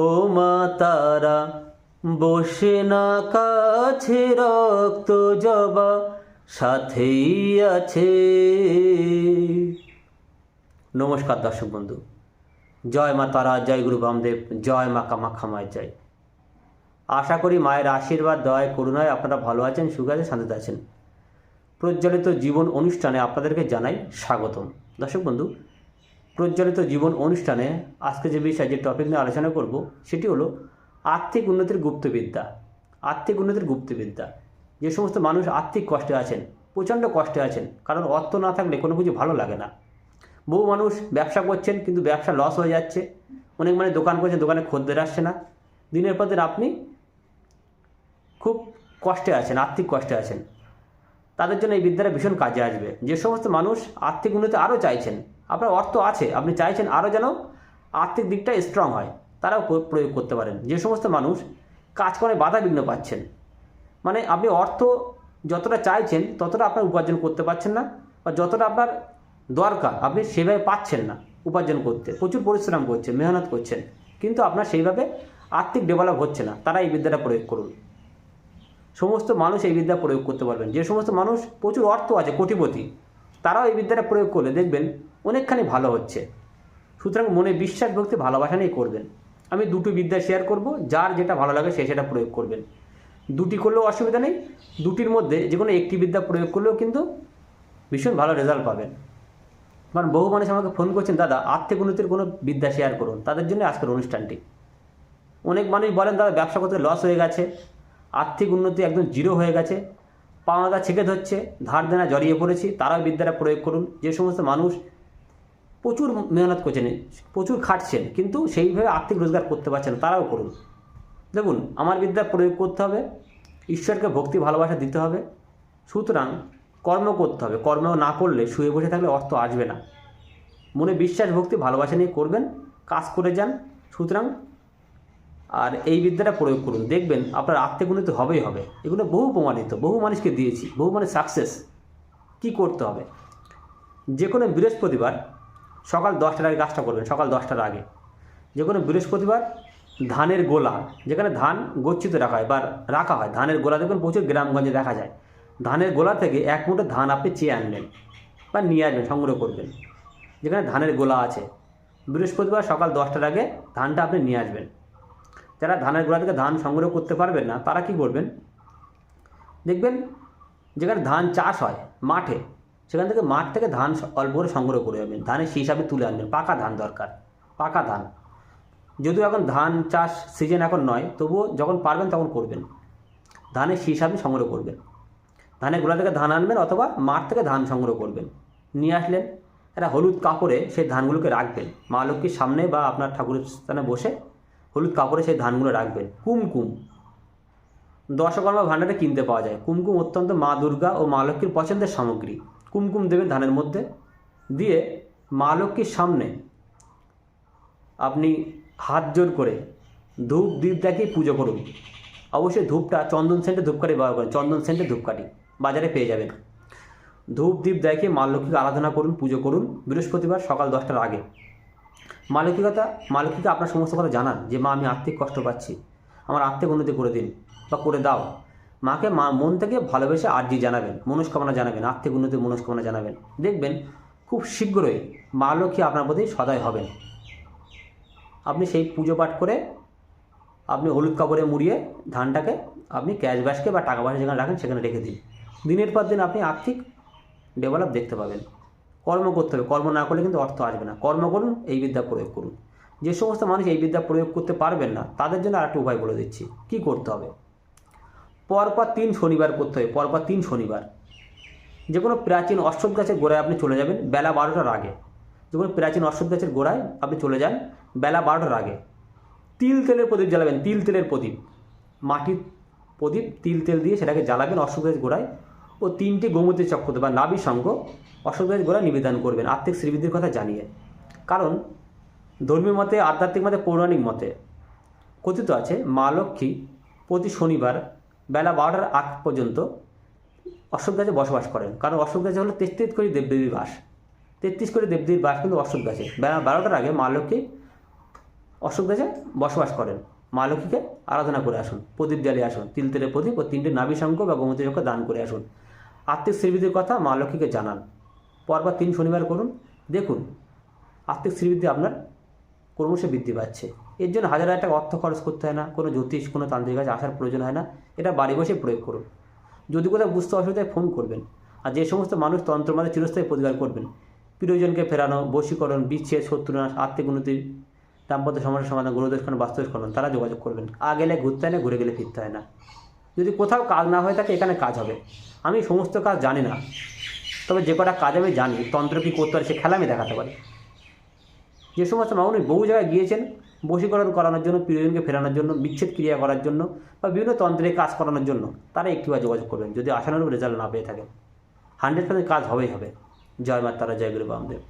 ও মা তারা, বসে না কাছে রক্ত জবা, সাথেই আছে। নমস্কার দর্শক বন্ধু, জয় মা তারা, জয় গুরু বামদেব, জয় মা কামাখ্যা মায়ের জয়। আশা করি মায়ের আশীর্বাদ, দয়, করুণায় আপনারা ভালো আছেন, সুখে আছেন, শান্তিতে আছেন। প্রজ্বলিত জীবন অনুষ্ঠানে আপনাদেরকে জানাই স্বাগতম। দর্শক বন্ধু প্রজ্বলিত জীবন অনুষ্ঠানে আজকে যে বিষয় যে টপিক নিয়ে আলোচনা করব, সেটি হলো আর্থিক উন্নতির গুপ্তবিদ্যা। আর্থিক উন্নতির গুপ্তবিদ্যা। যে সমস্ত মানুষ আর্থিক কষ্টে আছেন, প্রচণ্ড কষ্টে আছেন, কারণ অর্থ না থাকলে কোনো কিছু ভালো লাগে না। বহু মানুষ ব্যবসা করছেন, কিন্তু ব্যবসা লস হয়ে যাচ্ছে। অনেক মানে দোকান করছেন, দোকানে খদ্দের আসছে না। দিনের পর দিন আপনি খুব কষ্টে আছেন আর্থিক কষ্টে আছেন। তাদের জন্য এই বিদ্যাটা ভীষণ কাজে আসবে। যে সমস্ত মানুষ আর্থিক উন্নতি আরও চাইছেন আপনার অর্থ আছে। আপনি চাইছেন আরও যেন আর্থিক দিকটা স্ট্রং হয়। তারাও প্রয়োগ করতে পারেন। যে সমস্ত মানুষ কাজ করে বাধা বিঘ্ন পাচ্ছেন। মানে আপনি অর্থ যতটা চাইছেন, ততটা আপনার উপার্জন করতে পারছেন না বা যতটা আপনার দরকার, আপনি সেভাবে পাচ্ছেন না উপার্জন করতে। প্রচুর পরিশ্রম করছেন, মেহনত করছেন। কিন্তু আপনার সেইভাবে আর্থিক ডেভেলপ হচ্ছে না। তারা এই বিদ্যাটা প্রয়োগ করুন। সমস্ত মানুষ এই বিদ্যা প্রয়োগ করতে পারবেন। যে সমস্ত মানুষ প্রচুর অর্থ আছে, কোটিপতি, তারাও এই বিদ্যাটা প্রয়োগ করলে দেখবেন অনেকখানি ভালো হচ্ছে। সুতরাং মনে বিশ্বাস ভক্তি ভালোবাসা নিয়ে করবেন। আমি দুটো বিদ্যা শেয়ার করব, যার যেটা ভালো লাগে সে সেটা প্রয়োগ করবেন। দুটি করলেও অসুবিধা নেই, দুটির মধ্যে যে কোনো একটি বিদ্যা প্রয়োগ করলেও কিন্তু ভীষণ ভালো রেজাল্ট পাবেন। কারণ বহু মানুষ আমাকে ফোন করছেন, দাদা, আর্থিক উন্নতির কোনো বিদ্যা শেয়ার করুন। তাদের জন্য আজকের অনুষ্ঠানটি। অনেক মানুষ বলেন, দাদা, ব্যবসা করতে লস হয়ে গেছে। আর্থিক উন্নতি একদম জিরো হয়ে গেছে। পাওনাদা ছেঁকে ধরছে। ধার দেনা জড়িয়ে পড়েছি। তারাও বিদ্যাটা প্রয়োগ করুন। যে সমস্ত মানুষ প্রচুর মেহনত করছেন, প্রচুর খাটছেন, কিন্তু সেইভাবে আর্থিক রোজগার করতে পারছেন তারাও করুন। দেখুন, আমার বিদ্যা প্রয়োগ করতে হবে, ঈশ্বরকে ভক্তি, ভালোবাসা দিতে হবে, সুতরাং কর্ম করতে হবে। কর্ম না করলে শুয়ে বসে থাকলে অর্থ আসবে না। মনে বিশ্বাস, ভক্তি, ভালোবাসা নিয়ে করবেন, কাজ করে যান, সুতরাং আর এই বিদ্যাটা প্রয়োগ করুন। দেখবেন আপনার আর্থিক উন্নতি হবেই হবে। এগুলো বহু প্রমাণিত বহু মানুষকে দিয়েছি, বহু মানুষ সাকসেস কি করতে হবে? যে কোনো বৃহস্পতিবার সকাল দশটার আগে কাজটা করবেন, সকাল দশটার আগে। যে কোনো বৃহস্পতিবার ধানের গোলা, যেখানে ধান গচ্ছিত রাখা হয় বা রাখা হয়, ধানের গোলা দেখবেন প্রচুর গ্রামগঞ্জে দেখা যায়। ধানের গোলা থেকে এক মুঠো ধান আপনি চেয়ে আনবেন বা নিয়ে আসবেন, সংগ্রহ করবেন। যেখানে ধানের গোলা আছে, বৃহস্পতিবার সকাল দশটার আগে ধানটা আপনি নিয়ে আসবেন। যারা ধানের গোড়া থেকে ধান সংগ্রহ করতে পারবেন না, তারা কি করবেন? দেখবেন যেখানে ধান চাষ হয়, মাঠে সেখান থেকে মাঠ থেকে ধান অল্প করে সংগ্রহ করে যাবেন ধানের সেই হিসাবে তুলে আনবেন। পাকা ধান দরকার। পাকা ধান। যদিও এখন ধান চাষ সিজন এখন নয়, তবুও যখন পারবেন তখন করবেন। ধানের শীষ আপনি সংগ্রহ করবেন। ধানের গোড়া থেকে ধান আনবেন অথবা মাঠ থেকে ধান সংগ্রহ করবেন। নিয়ে আসলেন একটা হলুদ কাপড়ে সেই ধানগুলোকে রাখবেন। মা লক্ষ্মীর সামনে বা আপনার ঠাকুরের স্থানে বসে হলুদ কাপড়ে সেই ধানগুলো রাখবেন। কুমকুম। দশকর্মা ভাণ্ডারে কিনতে পাওয়া যায়। কুমকুম অত্যন্ত মা দুর্গা ও মা লক্ষ্মীর পছন্দের সামগ্রী। কুমকুম দেবেন ধানের মধ্যে দিয়ে মা লক্ষ্মীর সামনে আপনি হাত জোর করে ধূপ দ্বীপ দেখে পুজো করুন। অবশ্যই ধূপটা চন্দন সেন্টে ধূপকাঠি ব্যবহার করেন, চন্দন সেন্টে ধূপকাঠি, বাজারে পেয়ে যাবেন। ধূপ দ্বীপ দেখে মা লক্ষ্মীকে আরাধনা করুন, পুজো করুন, বৃহস্পতিবার সকাল দশটার আগে। মা লক্ষ্মী কথা মা লক্ষ্মীকে আপনার সমস্ত কথা জানান যে, মা, আমি আর্থিক কষ্ট পাচ্ছি। আমার আর্থিক উন্নতি করে দিন বা করে দাও। মাকে মা মন থেকে ভালোবেসে আর্জি জানাবেন, মনস্কামনা জানাবেন, আর্থিক উন্নতির মনস্কামনা জানাবেন। দেখবেন খুব শীঘ্রই মা লক্ষ্মী আপনার প্রতি সদয় হবেন। আপনি সেই পুজো পাঠ করে আপনি হলুদ কাপড়ে মুড়িয়ে ধানটাকে আপনি ক্যাশ ব্যাসকে বা টাকা পয়সা যেখানে রাখেন সেখানে রেখে দিন। দিনের পর দিন আপনি আর্থিক ডেভেলপ দেখতে পাবেন। কর্ম করতে হবে, কর্ম না করলে কিন্তু অর্থ আসবে না। কর্ম করুন, এই বিদ্যা প্রয়োগ করুন। যে সমস্ত মানুষ এই বিদ্যা প্রয়োগ করতে পারবেন না, তাদের জন্য আর আরেকটা উপায় বলে দিচ্ছি, কি করতে হবে? পরপর তিন শনিবার করতে হবে পরপর তিন শনিবার। যে কোনো প্রাচীন অশ্বত্থ গাছের গোড়ায় আপনি চলে যাবেন, বেলা বারোটার আগে। যে কোনো প্রাচীন অশ্বত্থ গাছের গোড়ায় আপনি চলে যান, বেলা বারোটার আগে। তিল তেলের প্রদীপ জ্বালাবেন, তিল তেলের প্রদীপ। মাটির প্রদীপ তিল তেল দিয়ে সেটাকে জ্বালাবেন অশ্বত্থ গাছের গোড়ায় ও তিনটি গোমতী চক্র বা নাভি সঙ্গ অশ্বত্থ গাছের গোড়ায় নিবেদন করবেন আর্থিক শ্রীবৃদ্ধির কথা জানিয়ে। কারণ ধর্মীয় মতে, আধ্যাত্মিক মতে, পৌরাণিক মতে কথিত আছে, মা লক্ষ্মী প্রতি শনিবার বেলা বারোটার আগ পর্যন্ত অশ্বত্থ গাছে বসবাস করেন। কারণ অশ্বত্থ গাছে হলো তেত্রিশ কোটি দেবদেবীর বাস। তেত্রিশ করে দেবদেবীর বাস কিন্তু অশ্বত্থ গাছে। বেলা বারোটার আগে মা লক্ষ্মী অশোক দেশে বসবাস করেন। মা লক্ষ্মীকে আরাধনা করে আসুন, প্রদীপ জ্বালিয়ে আসুন, তিল তেলের প্রদীপ ও তিনটে নাভি শঙ্খ বা গোমতী শঙ্খ দান করে আসুন। আর্থিক শ্রীবৃদ্ধির কথা মা লক্ষ্মীকে জানান। পরপর তিন শনিবার করুন। দেখুন আর্থিক শ্রীবৃদ্ধি আপনার ক্রমশ বৃদ্ধি পাচ্ছে। এর জন্য হাজার হাজার টাকা অর্থ খরচ করতে হয় না, কোনো জ্যোতিষ, কোনো তান্ত্রিক কাছে আসার প্রয়োজন হয় না, এটা বাড়ি বসে প্রয়োগ করুন। যদি কোথাও বুঝতে অসুবিধায় ফোন করবেন। আর যে সমস্ত মানুষ তন্ত্র মানে চিরস্থায়ী প্রতিকার করবেন, প্রিয়জনকে ফেরানো, বশীকরণ, বিচ্ছেদ, শত্রুনাশ, আত্মিক উন্নতি, দাম্পত্য সমস্যার সমাধান গুরুদর্শন বাস্তবস্করণ তারা যোগাযোগ করবেন। আ গেলে ঘুরতে হয় না, ঘুরে গেলে ফিরতে হয় না। যদি কোথাও কাজ না হয়ে থাকে, এখানে কাজ হবে। আমি সমস্ত কাজ জানি না, তবে যে কটা কাজ আমি জানি, তন্ত্র কী করতে পারে, সে খেলা আমি দেখাতে পারি। যে সমস্ত মানুষ বহু জায়গায় গিয়েছেন বশীকরণ করানোর জন্য, প্রিয়জনকে ফেরানোর জন্য, বিচ্ছেদ ক্রিয়া করার জন্য বা বিভিন্ন তন্ত্রে কাজ করানোর জন্য তারা একটিবার যোগাযোগ করবেন। যদি আশানুরূপ রেজাল্ট না পেয়ে থাকেন হান্ড্রেড পার্সেন্ট কাজ হবেই হবে। জয় মাতারা, জয় গুরু বামদেব।